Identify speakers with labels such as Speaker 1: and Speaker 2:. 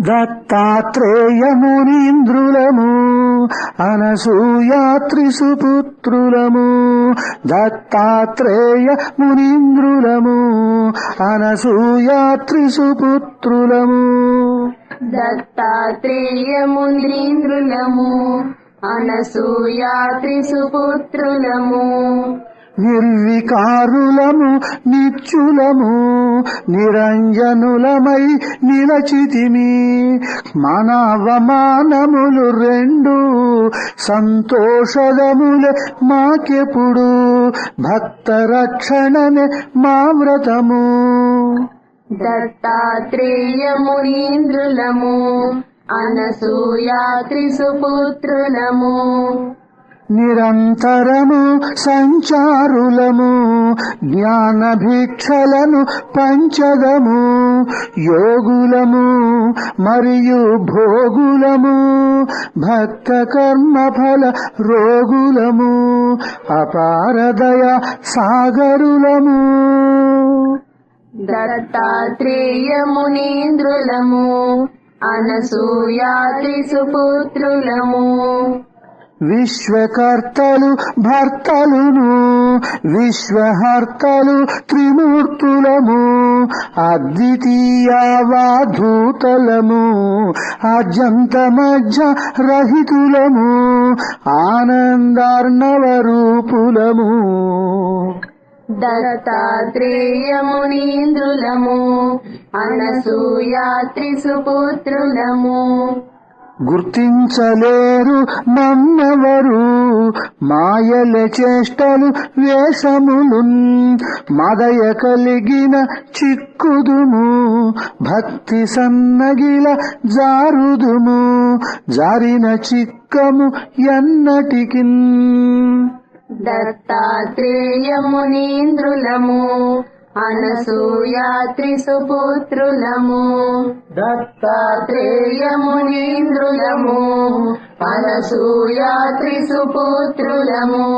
Speaker 1: దత్తాత్రేయమునీంద్రులము అనసూయాత్రిసుపుత్రులము దత్తాత్రేయ మునీంద్రులము అనసూయాత్రిసుపుత్రులము.
Speaker 2: దత్తాత్రేయమునీంద్రులము అనసూయాత్రి సుపుత్రులము
Speaker 1: నిర్వికారులము నిత్యులము నిరంజనులమై నిలచితిమి. మనవమానములు రెండు సంతోషదములే మాకెప్పుడు. భక్త రక్షణనే మా వ్రతము.
Speaker 2: దత్తాత్రేయమునీంద్రులము అనసూయాత్రి సుపుత్రులము
Speaker 1: నిరంతరము సంచారులము జ్ఞాన భిక్షలను పంచదము యోగులము మరియు భోగులము భక్త కర్మ ఫల రోగులము అపారదయ సాగరులము.
Speaker 2: దత్తాత్రేయమునీంద్రులము అనసూయాత్రి సుపుత్రులము
Speaker 1: విశ్వకర్తలు భర్తలును విశ్వహర్తలు త్రిమూర్తులము అద్వితీయవాధూతలము అజంత మధ్య రహితులము ఆనందార్ణవ రూపులము
Speaker 2: దత్తాత్రేయమునీంద్రులము అనసూయాత్రి సుపుత్రులము
Speaker 1: గుర్తించలేరు నన్నెవరు. మాయల చేష్టలు వేషములు మదయ కలిగిన చిక్కుదుము. భక్తి సన్నగిల జారుదుము. జారిన చిక్కము ఎన్నటికిన్
Speaker 2: దత్తాత్రేయమునీంద్రులము. అనసూయాత్రి సుపుత్రులము దత్తాత్రేయమునీంద్రులము అనసూయాత్రి సుపుత్రులము.